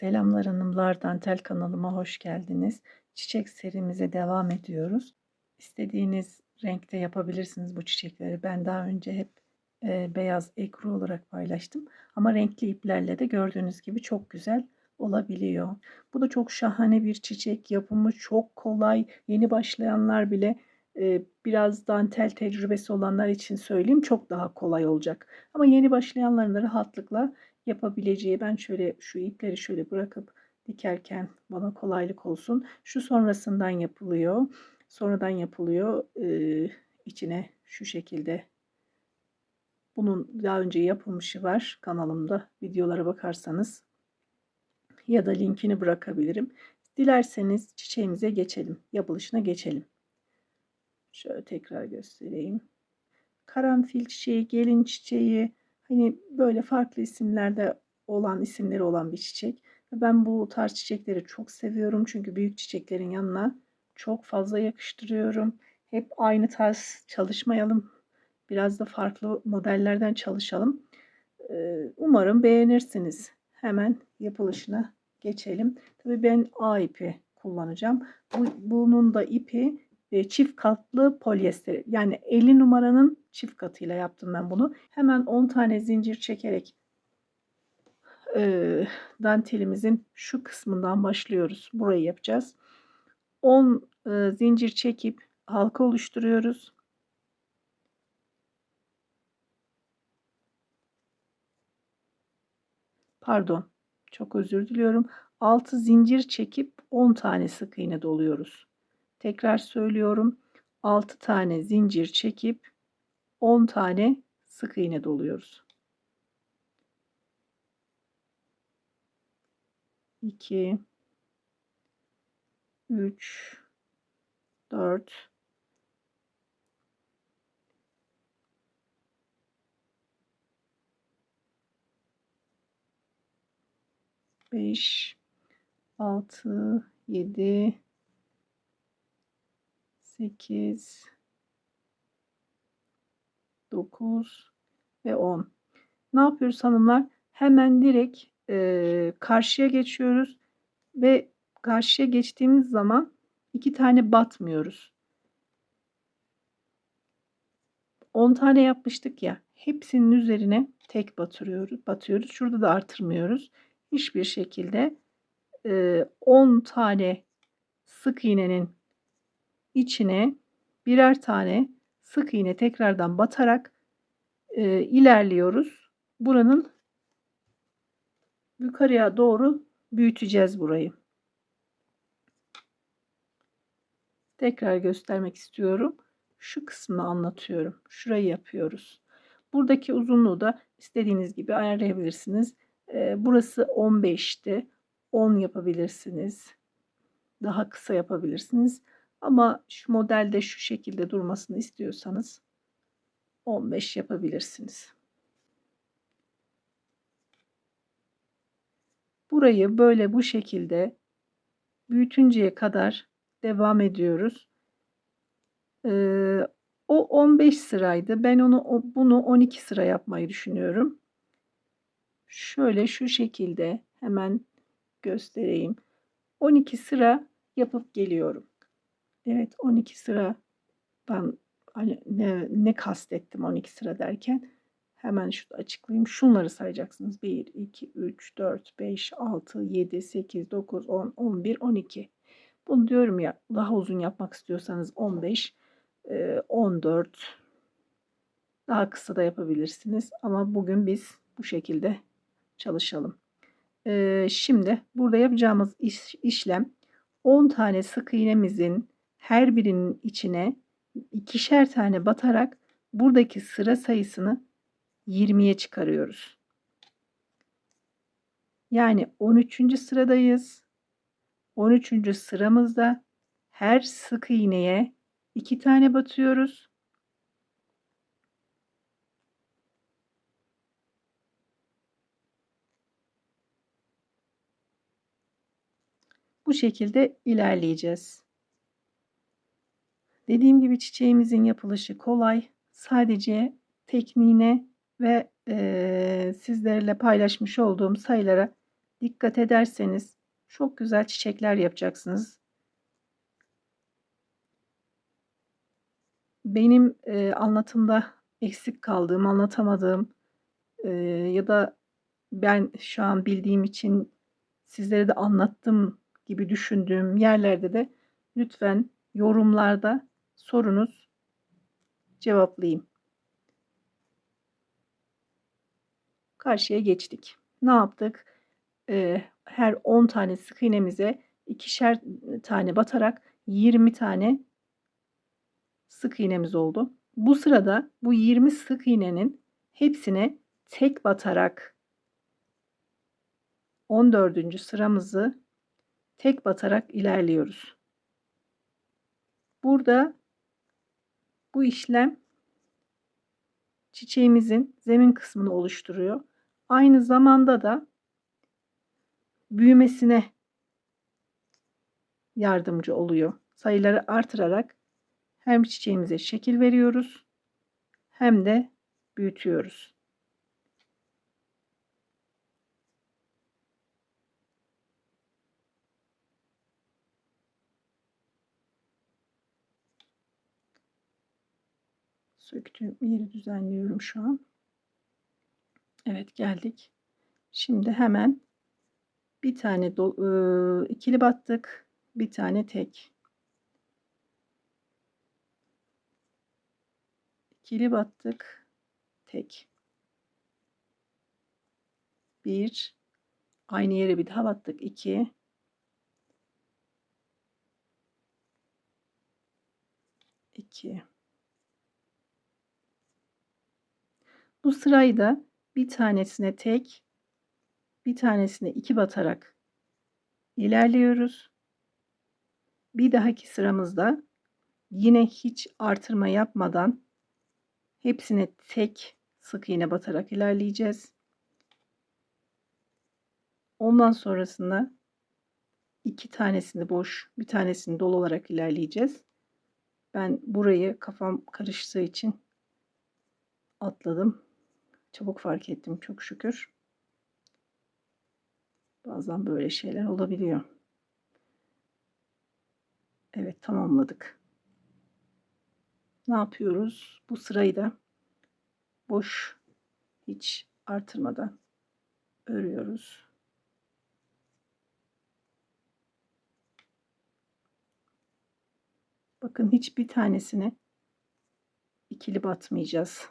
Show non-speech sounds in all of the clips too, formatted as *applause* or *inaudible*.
Selamlar hanımlar, Dantel kanalıma hoş geldiniz. Çiçek serimize devam ediyoruz. İstediğiniz renkte yapabilirsiniz bu çiçekleri. Ben daha önce hep e, beyaz ekru olarak paylaştım. Ama renkli iplerle de gördüğünüz gibi çok güzel olabiliyor. Bu da çok şahane bir çiçek. Yapımı çok kolay. Yeni başlayanlar bile e, biraz dantel tecrübesi olanlar için söyleyeyim çok daha kolay olacak. Ama yeni başlayanların rahatlıkla yapabileceği ben şöyle şu ipleri şöyle bırakıp dikerken bana kolaylık olsun. Şu sonrasından yapılıyor. Sonradan yapılıyor. Ee, içine şu şekilde bunun daha önce yapılmışı var kanalımda. Videolara bakarsanız ya da linkini bırakabilirim. Dilerseniz çiçeğimize geçelim. Yapılışına geçelim. Şöyle tekrar göstereyim. Karanfil çiçeği, gelin çiçeği, Hani böyle farklı isimlerde olan isimleri olan bir çiçek. Ben bu tarz çiçekleri çok seviyorum. Çünkü büyük çiçeklerin yanına çok fazla yakıştırıyorum. Hep aynı tarz çalışmayalım. Biraz da farklı modellerden çalışalım. Umarım beğenirsiniz. Hemen yapılışına geçelim. Tabii ben A ipi kullanacağım. Bu, bunun da ipi çift katlı polyester. Yani 50 numaranın çift katıyla yaptım ben bunu. Hemen 10 tane zincir çekerek e, dantelimizin şu kısmından başlıyoruz. Burayı yapacağız. 10 e, zincir çekip halka oluşturuyoruz. Pardon. Çok özür diliyorum. 6 zincir çekip 10 tane sık iğne doluyoruz. Tekrar söylüyorum. 6 tane zincir çekip 10 tane sık iğne doluyoruz. 2 3 4 5 6 7 8 9 ve 10. Ne yapıyoruz hanımlar? Hemen direkt e, karşıya geçiyoruz ve karşıya geçtiğimiz zaman iki tane batmıyoruz. 10 tane yapmıştık ya. Hepsinin üzerine tek batırıyoruz, batıyoruz. Şurada da artırmıyoruz. Hiçbir şekilde e, 10 tane sık iğnenin içine birer tane sık iğne tekrardan batarak e, ilerliyoruz. Buranın yukarıya doğru büyüteceğiz burayı. Tekrar göstermek istiyorum. Şu kısmını anlatıyorum. Şurayı yapıyoruz. Buradaki uzunluğu da istediğiniz gibi ayarlayabilirsiniz. E, burası 15'ti. 10 yapabilirsiniz. Daha kısa yapabilirsiniz. Ama şu modelde şu şekilde durmasını istiyorsanız 15 yapabilirsiniz. Burayı böyle bu şekilde büyütünceye kadar devam ediyoruz. Ee, o 15 sıraydı. Ben onu bunu 12 sıra yapmayı düşünüyorum. Şöyle şu şekilde hemen göstereyim. 12 sıra yapıp geliyorum. Evet 12 sıradan hani ne, ne kastettim 12 sıra derken hemen şunu açıklayayım. Şunları sayacaksınız. 1, 2, 3, 4, 5, 6, 7, 8, 9, 10, 11, 12. Bunu diyorum ya daha uzun yapmak istiyorsanız 15, 14 daha kısa da yapabilirsiniz. Ama bugün biz bu şekilde çalışalım. Şimdi burada yapacağımız iş, işlem 10 tane sık iğnemizin her birinin içine ikişer tane batarak buradaki sıra sayısını 20'ye çıkarıyoruz. Yani 13. sıradayız. 13. sıramızda her sık iğneye 2 tane batıyoruz. Bu şekilde ilerleyeceğiz. Dediğim gibi çiçeğimizin yapılışı kolay. Sadece tekniğine ve e, sizlerle paylaşmış olduğum sayılara dikkat ederseniz çok güzel çiçekler yapacaksınız. Benim e, anlatımda eksik kaldığım, anlatamadığım e, ya da ben şu an bildiğim için sizlere de anlattım gibi düşündüğüm yerlerde de lütfen yorumlarda sorunuz cevaplayayım. Karşıya geçtik. Ne yaptık? Ee, her 10 tane sık iğnemize ikişer tane batarak 20 tane sık iğnemiz oldu. Bu sırada bu 20 sık iğnenin hepsine tek batarak 14. sıramızı tek batarak ilerliyoruz. Burada bu işlem çiçeğimizin zemin kısmını oluşturuyor. Aynı zamanda da büyümesine yardımcı oluyor. Sayıları artırarak hem çiçeğimize şekil veriyoruz hem de büyütüyoruz. Söktüğüm yeri düzenliyorum şu an. Evet geldik. Şimdi hemen bir tane do, e, ikili battık. Bir tane tek. İkili battık. Tek. Bir. Aynı yere bir daha battık. İki. İki. Bu sırayı da bir tanesine tek, bir tanesine iki batarak ilerliyoruz. Bir dahaki sıramızda yine hiç artırma yapmadan hepsine tek sık iğne batarak ilerleyeceğiz. Ondan sonrasında iki tanesini boş, bir tanesini dolu olarak ilerleyeceğiz. Ben burayı kafam karıştığı için atladım. Çabuk fark ettim çok şükür. Bazen böyle şeyler olabiliyor. Evet tamamladık. Ne yapıyoruz? Bu sırayı da boş hiç artırmadan örüyoruz. Bakın hiçbir tanesine ikili batmayacağız.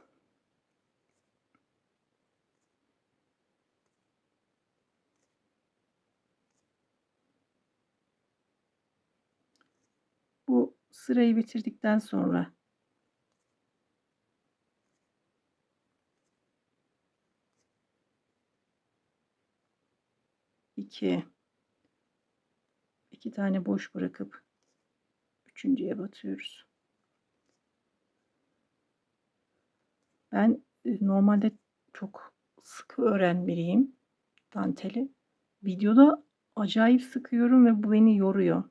Bu sırayı bitirdikten sonra iki iki tane boş bırakıp üçüncüye batıyoruz. Ben e, normalde çok sıkı öğren biriyim danteli. Videoda acayip sıkıyorum ve bu beni yoruyor.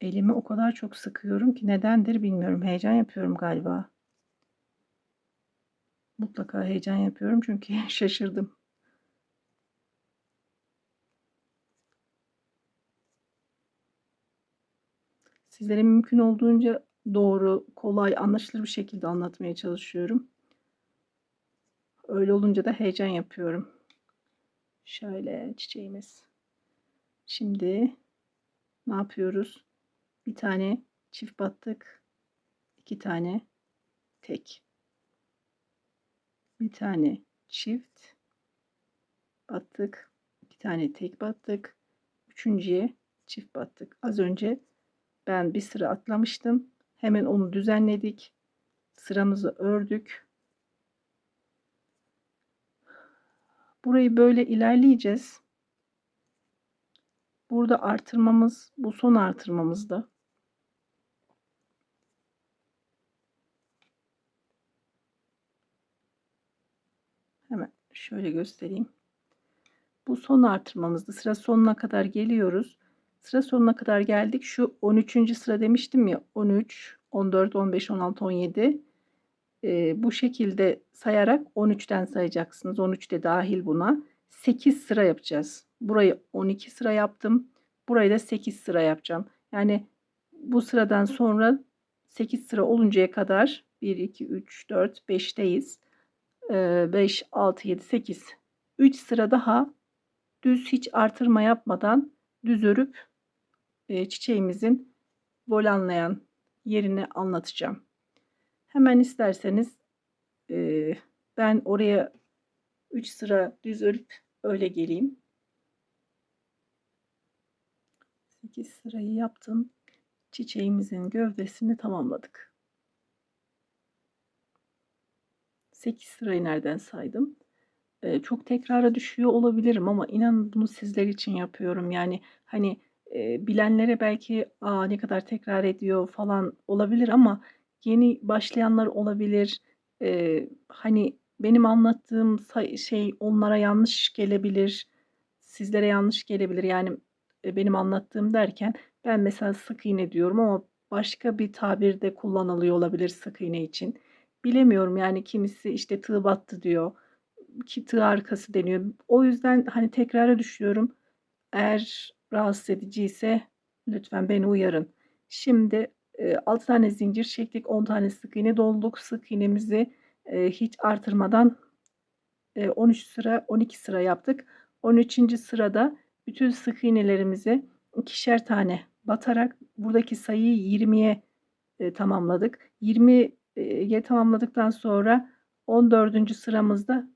Elimi o kadar çok sıkıyorum ki nedendir bilmiyorum. Heyecan yapıyorum galiba. Mutlaka heyecan yapıyorum çünkü *laughs* şaşırdım. Sizlere mümkün olduğunca doğru, kolay, anlaşılır bir şekilde anlatmaya çalışıyorum. Öyle olunca da heyecan yapıyorum. Şöyle çiçeğimiz. Şimdi ne yapıyoruz? Bir tane çift battık. iki tane tek. Bir tane çift battık. iki tane tek battık. Üçüncüye çift battık. Az önce ben bir sıra atlamıştım. Hemen onu düzenledik. Sıramızı ördük. Burayı böyle ilerleyeceğiz. Burada artırmamız bu son artırmamızda. Hemen şöyle göstereyim. Bu son artırmamızda sıra sonuna kadar geliyoruz. Sıra sonuna kadar geldik. Şu 13. sıra demiştim ya 13, 14, 15, 16, 17. Ee, bu şekilde sayarak 13'ten sayacaksınız. 13 de dahil buna. 8 sıra yapacağız. Burayı 12 sıra yaptım. Burayı da 8 sıra yapacağım. Yani bu sıradan sonra 8 sıra oluncaya kadar 1, 2, 3, 4, 5'teyiz. 5, 6, 7, 8. 3 sıra daha düz hiç artırma yapmadan düz örüp çiçeğimizin volanlayan yerini anlatacağım. Hemen isterseniz ben oraya 3 sıra düz örüp öyle geleyim. 8 sırayı yaptım. Çiçeğimizin gövdesini tamamladık. 8 sırayı nereden saydım? Ee, çok tekrara düşüyor olabilirim ama inanın bunu sizler için yapıyorum. Yani hani e, bilenlere belki Aa, ne kadar tekrar ediyor falan olabilir ama yeni başlayanlar olabilir. Ee, hani benim anlattığım şey onlara yanlış gelebilir, sizlere yanlış gelebilir. Yani e, benim anlattığım derken ben mesela sık iğne diyorum ama başka bir tabirde kullanılıyor olabilir sık iğne için. Bilemiyorum yani kimisi işte tığ battı diyor. Ki tığ arkası deniyor. O yüzden hani tekrara düşüyorum. Eğer rahatsız ediciyse lütfen beni uyarın. Şimdi 6 tane zincir çektik. 10 tane sık iğne dolduk. Sık iğnemizi hiç artırmadan 13 sıra 12 sıra yaptık. 13. sırada bütün sık iğnelerimizi ikişer tane batarak buradaki sayıyı 20'ye tamamladık. 20'ye tamamladıktan sonra 14. sıramızda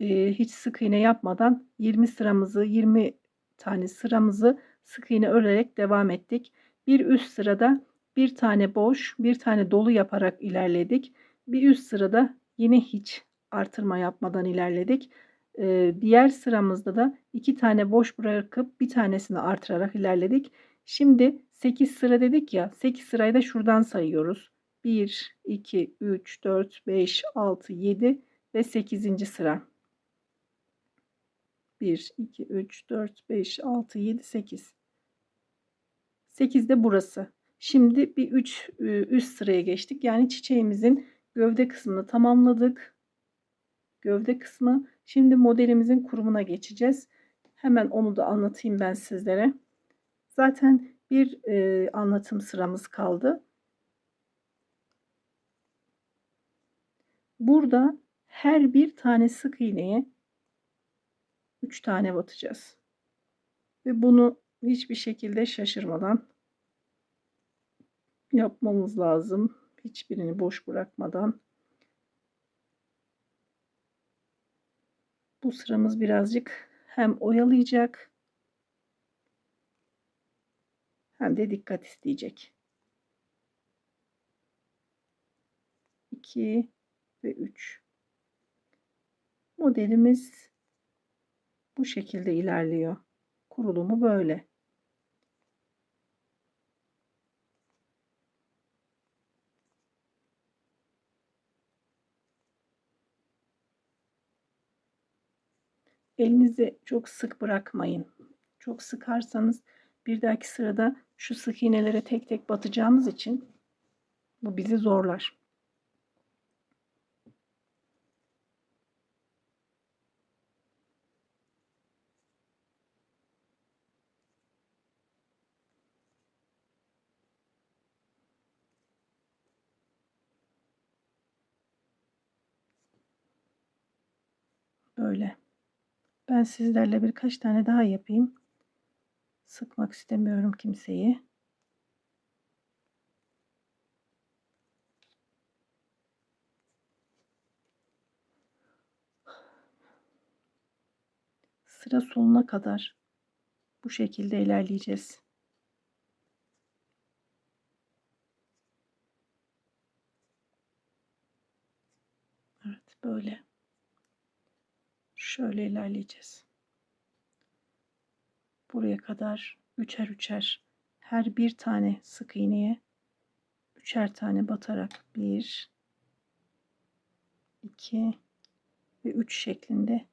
hiç sık iğne yapmadan 20 sıramızı 20 tane sıramızı sık iğne örerek devam ettik. Bir üst sırada bir tane boş, bir tane dolu yaparak ilerledik. Bir üst sırada yine hiç artırma yapmadan ilerledik. Ee, diğer sıramızda da iki tane boş bırakıp bir tanesini artırarak ilerledik. Şimdi 8 sıra dedik ya 8 sırayı da şuradan sayıyoruz. 1, 2, 3, 4, 5, 6, 7 ve 8. sıra. 1, 2, 3, 4, 5, 6, 7, 8. 8 de burası. Şimdi bir 3 üst sıraya geçtik. Yani çiçeğimizin gövde kısmını tamamladık. Gövde kısmı. Şimdi modelimizin kurumuna geçeceğiz. Hemen onu da anlatayım ben sizlere. Zaten bir e, anlatım sıramız kaldı. Burada her bir tane sık iğneye 3 tane batacağız. Ve bunu hiçbir şekilde şaşırmadan yapmamız lazım. Hiçbirini boş bırakmadan. Bu sıramız birazcık hem oyalayacak hem de dikkat isteyecek. 2 ve 3 modelimiz bu şekilde ilerliyor. Kurulumu böyle. Elinizi çok sık bırakmayın. Çok sıkarsanız bir dahaki sırada şu sık iğnelere tek tek batacağımız için bu bizi zorlar. Böyle. Ben sizlerle birkaç tane daha yapayım. Sıkmak istemiyorum kimseyi. Sıra sonuna kadar bu şekilde ilerleyeceğiz. Evet böyle. Şöyle ilerleyeceğiz. Buraya kadar üçer üçer her bir tane sık iğneye üçer tane batarak bir, iki ve üç şeklinde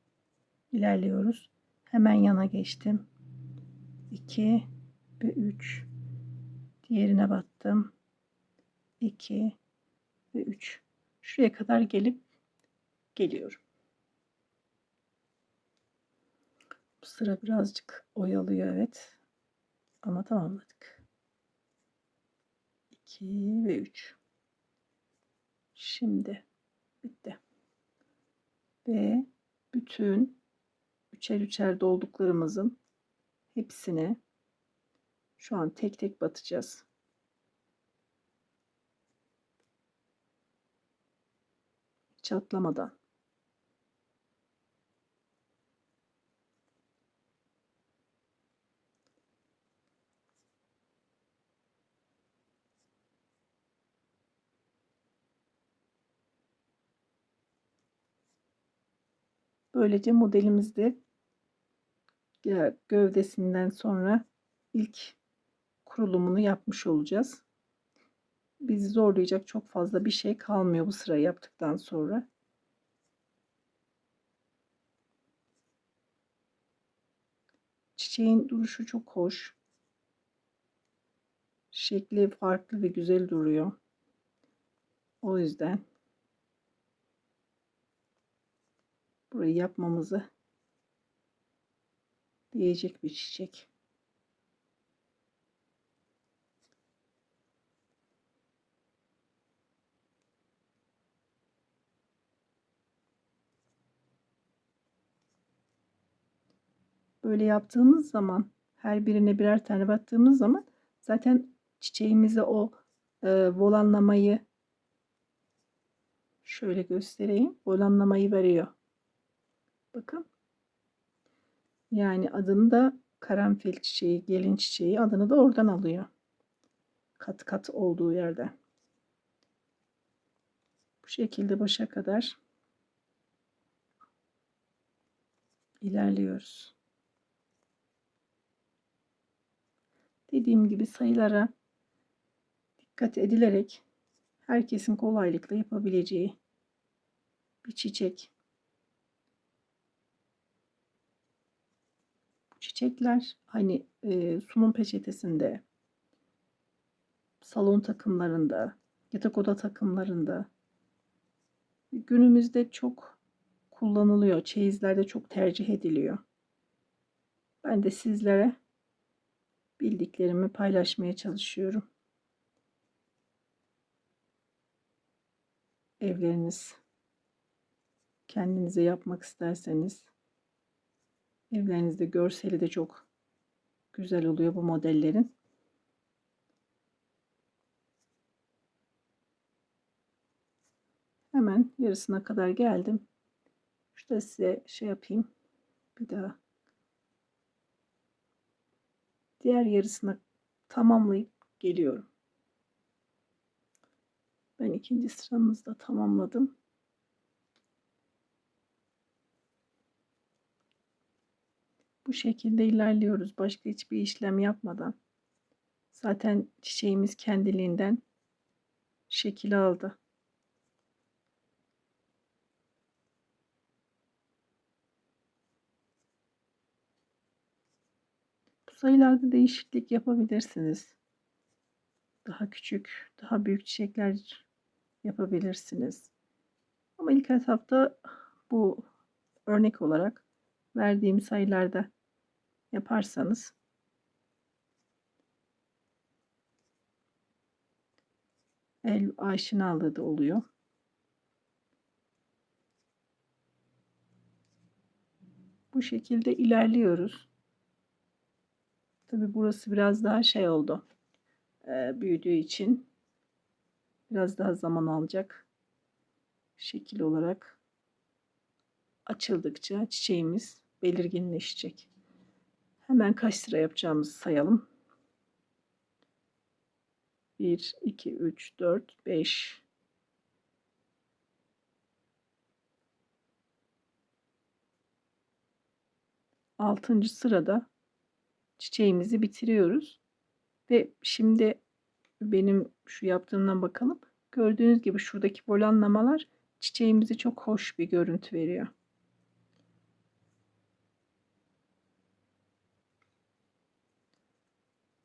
ilerliyoruz. Hemen yana geçtim. 2 ve 3 diğerine battım. 2 ve 3 şuraya kadar gelip geliyorum. Bu sıra birazcık oyalıyor evet. Ama tamamladık. 2 ve 3. Şimdi bitti. Ve bütün üçer üçer dolduklarımızın hepsine şu an tek tek batacağız. Çatlamadan. Böylece modelimizde gövdesinden sonra ilk kurulumunu yapmış olacağız. Bizi zorlayacak çok fazla bir şey kalmıyor bu sırayı yaptıktan sonra. Çiçeğin duruşu çok hoş. Şekli farklı ve güzel duruyor. O yüzden burayı yapmamızı diyecek bir çiçek. Böyle yaptığımız zaman her birine birer tane battığımız zaman zaten çiçeğimize o e, volanlamayı şöyle göstereyim. Volanlamayı veriyor. Bakın. Yani adını da karanfil çiçeği, gelin çiçeği adını da oradan alıyor. Kat kat olduğu yerden. Bu şekilde başa kadar ilerliyoruz. Dediğim gibi sayılara dikkat edilerek herkesin kolaylıkla yapabileceği bir çiçek. Bu çiçekler hani e, sunum peçetesinde, salon takımlarında, yatak oda takımlarında günümüzde çok kullanılıyor. Çeyizlerde çok tercih ediliyor. Ben de sizlere bildiklerimi paylaşmaya çalışıyorum. Evleriniz kendinize yapmak isterseniz evlerinizde görseli de çok güzel oluyor bu modellerin. Hemen yarısına kadar geldim. Şurada size şey yapayım. Bir daha diğer yarısını tamamlayıp geliyorum. Ben ikinci sıramızda tamamladım. Bu şekilde ilerliyoruz. Başka hiçbir işlem yapmadan. Zaten çiçeğimiz kendiliğinden şekil aldı. sayılarda değişiklik yapabilirsiniz. Daha küçük, daha büyük çiçekler yapabilirsiniz. Ama ilk etapta bu örnek olarak verdiğim sayılarda yaparsanız el aşinalığı da oluyor. Bu şekilde ilerliyoruz. Tabi burası biraz daha şey oldu. E, büyüdüğü için biraz daha zaman alacak. Şekil olarak açıldıkça çiçeğimiz belirginleşecek. Hemen kaç sıra yapacağımızı sayalım. 1, 2, 3, 4, 5, Altıncı sırada çiçeğimizi bitiriyoruz. Ve şimdi benim şu yaptığımdan bakalım. Gördüğünüz gibi şuradaki volanlamalar çiçeğimize çok hoş bir görüntü veriyor.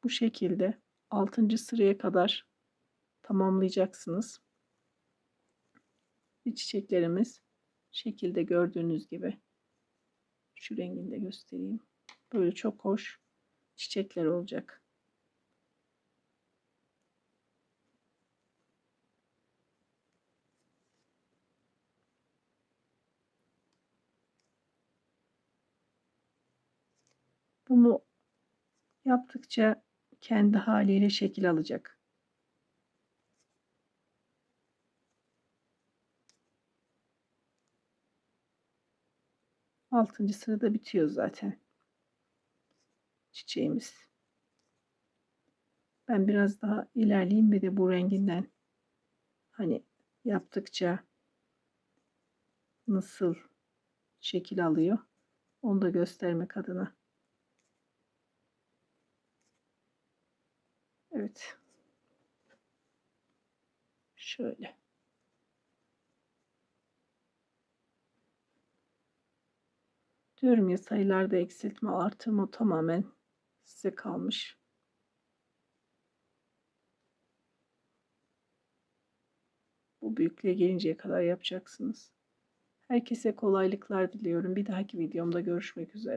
Bu şekilde 6. sıraya kadar tamamlayacaksınız. Ve çiçeklerimiz şekilde gördüğünüz gibi Şu rengini de göstereyim. Böyle çok hoş çiçekler olacak. Bunu yaptıkça kendi haliyle şekil alacak. Altıncı sırada bitiyor zaten çiçeğimiz. Ben biraz daha ilerleyeyim ve de bu renginden hani yaptıkça nasıl şekil alıyor onu da göstermek adına. Evet. Şöyle. Diyorum ya sayılarda eksiltme artırma tamamen size kalmış. Bu büyüklüğe gelinceye kadar yapacaksınız. Herkese kolaylıklar diliyorum. Bir dahaki videomda görüşmek üzere.